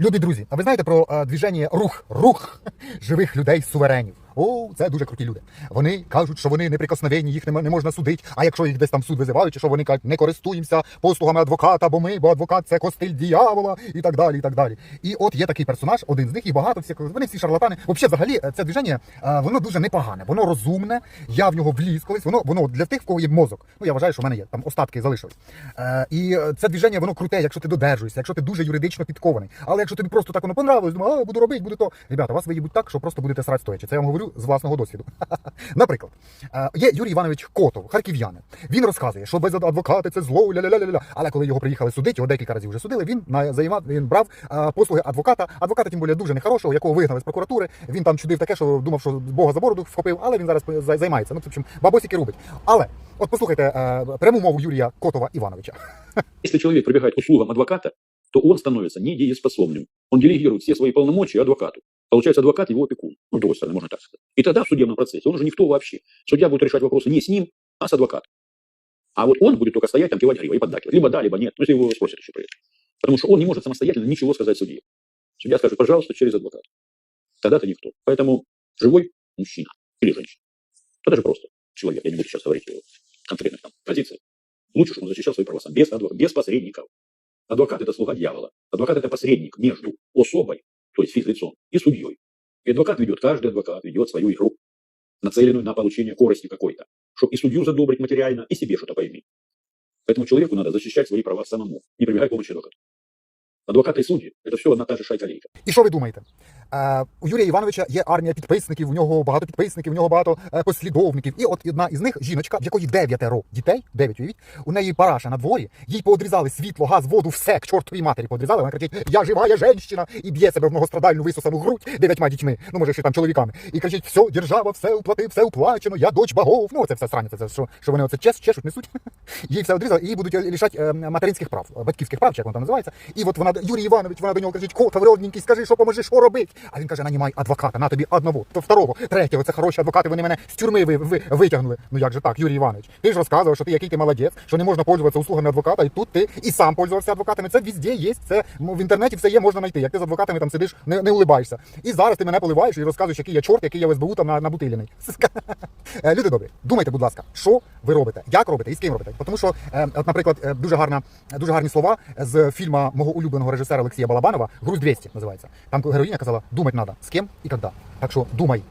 Любі друзі, а ви знаєте про е, движення рух, рух живих людей суверенів? О, це дуже круті люди. Вони кажуть, що вони неприкосновенні, їх не, можна судити. А якщо їх десь там суд визивають, чи що вони кажуть, не користуємося послугами адвоката, бо ми, бо адвокат це костиль діявола і так далі. І так далі. І от є такий персонаж, один з них і багато всіх. Вони всі шарлатани. Взагалі, взагалі, е, це движення, е, воно дуже непогане, воно розумне. Я в нього вліз колись. Воно воно для тих, в кого є мозок. Ну я вважаю, що в мене є там остатки залишились. Е, і це движення, воно круте, якщо ти додержуєшся, якщо ти дуже юридично підкований. Але якщо тобі просто так воно понравилось, думаю, а буду робити, буду то. Ребята, вас виїбуть так, що просто будете срать стоячи. Це я вам говорю з власного досвіду. Наприклад, е, є Юрій Іванович Котов, харків'янин. Він розказує, що без адвоката це зло, ля-ля-ля-ля. Але коли його приїхали судити, його декілька разів вже судили. Він займав, він брав е, послуги адвоката. Адвоката, тим більше дуже нехорошого, якого вигнали з прокуратури. Він там чудив таке, що думав, що Бога за бороду вхопив, але він зараз займається. Ну, в общем, бабосики робить. Але от послухайте е, пряму мову Юрія Котова Івановича. Если человек прибегает к услугам адвоката, то он становится недееспособным. Он делегирует все свои полномочия адвокату. Получается, адвокат его опекун. Ну, с другой стороны, можно так сказать. И тогда в судебном процессе он уже никто вообще. Судья будет решать вопросы не с ним, а с адвокатом. А вот он будет только стоять там, кивать гривой и поддакивать. Либо да, либо нет. Ну, если его спросят еще при этом. Потому что он не может самостоятельно ничего сказать судье. Судья скажет, пожалуйста, через адвоката. Тогда ты никто. Поэтому живой мужчина или женщина. То даже просто человек. Я не буду сейчас говорить его конкретных там позициях. Лучше, чтобы он защищал свои права сам, без, адвоката, без посредников. Адвокат – это слуга дьявола. Адвокат – это посредник между особой, то есть физлицом, и судьей. И адвокат ведет, каждый адвокат ведет свою игру, нацеленную на получение корости какой-то, чтобы и судью задобрить материально, и себе что-то поиметь. Поэтому человеку надо защищать свои права самому, не прибегая к помощи адвоката. Адвокаты и судьи – это все одна та же шайка-лейка. І що ви думаєте? Е, у Юрія Івановича є армія підписників, у нього багато підписників, у нього багато е, послідовників. І от одна із них жіночка, в якої дев'ятеро дітей, дев'ять уявіть, у неї параша на дворі, їй поодрізали світло, газ, воду, все к чортовій матері поодрізали. Вона кричить: Я живая женщина! і б'є себе в многострадальну висосану грудь дев'ятьма дітьми, ну може ще там чоловіками. І кричить: все, держава, все уплатив, все уплачено, я дочь богов. Ну це все срання, це, це що, що вони оце чеш, чешуть, несуть. Їй все одрізали, і будуть лишати е, материнських прав, батьківських прав, як воно там називається. І от вона Юрій Іванович, вона до нього кричить: Кота, вродненький, скажи, що поможи, що робить. А він каже: нанімай адвоката, на тобі одного, то второго, третього. Це хороші адвокати. Вони мене з тюрми ви, ви, витягнули. Ну як же так, Юрій Іванович? Ти ж розказував, що ти який ти молодець, що не можна пользуватися услугами адвоката, і тут ти і сам пользувався адвокатами. Це везде є. Це в інтернеті все є, можна знайти. Як ти з адвокатами там сидиш, не, не улибаєшся. І зараз ти мене поливаєш і розказуєш, який я чорт, який я в СБУ там на, набутилений. Е, Люди добрі, думайте, будь ласка, що ви робите, як робите і з ким робите. Тому що, е, от, наприклад, е, дуже гарна, дуже гарні слова з фільму мого улюбленого режисера Олексія Балабанова «Груз 200» називається. Там героїня казала, думати треба, з ким і коли. Так що думай,